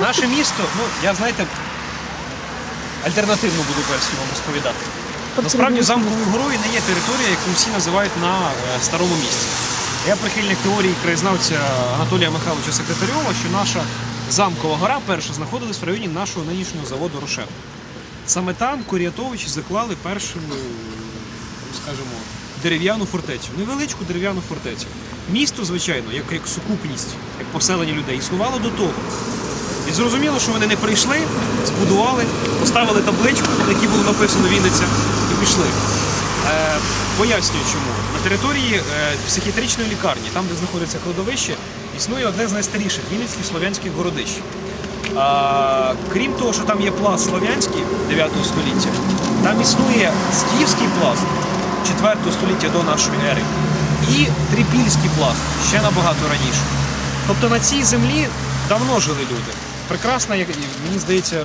Наше місто, ну я знаєте, альтернативну буду версію вам розповідати. Насправді замковою горою не є територія, яку всі називають на е, старому місці. Я прихильник теорії краєзнавця Анатолія Михайловича Секретарьова, що наша замкова гора перша знаходилась в районі нашого нинішнього заводу Рошен. Саме там Курятовичі заклали першу, ну, скажімо, дерев'яну фортецю, невеличку дерев'яну фортецю. Місто, звичайно, як, як сукупність, як поселення людей, існувало до того. І зрозуміло, що вони не прийшли, збудували, поставили табличку, на якій було написано Вінниця, і пішли. Е, пояснюю чому. На території е, психіатричної лікарні, там, де знаходиться кладовище, існує одне з найстаріших вінницьких слов'янських городищ. А, крім того, що там є пласт слов'янський 9 століття, там існує скіфський пласт 4 століття до нашої ери і трипільський пласт ще набагато раніше. Тобто на цій землі давно жили люди. Прекрасна, як мені здається,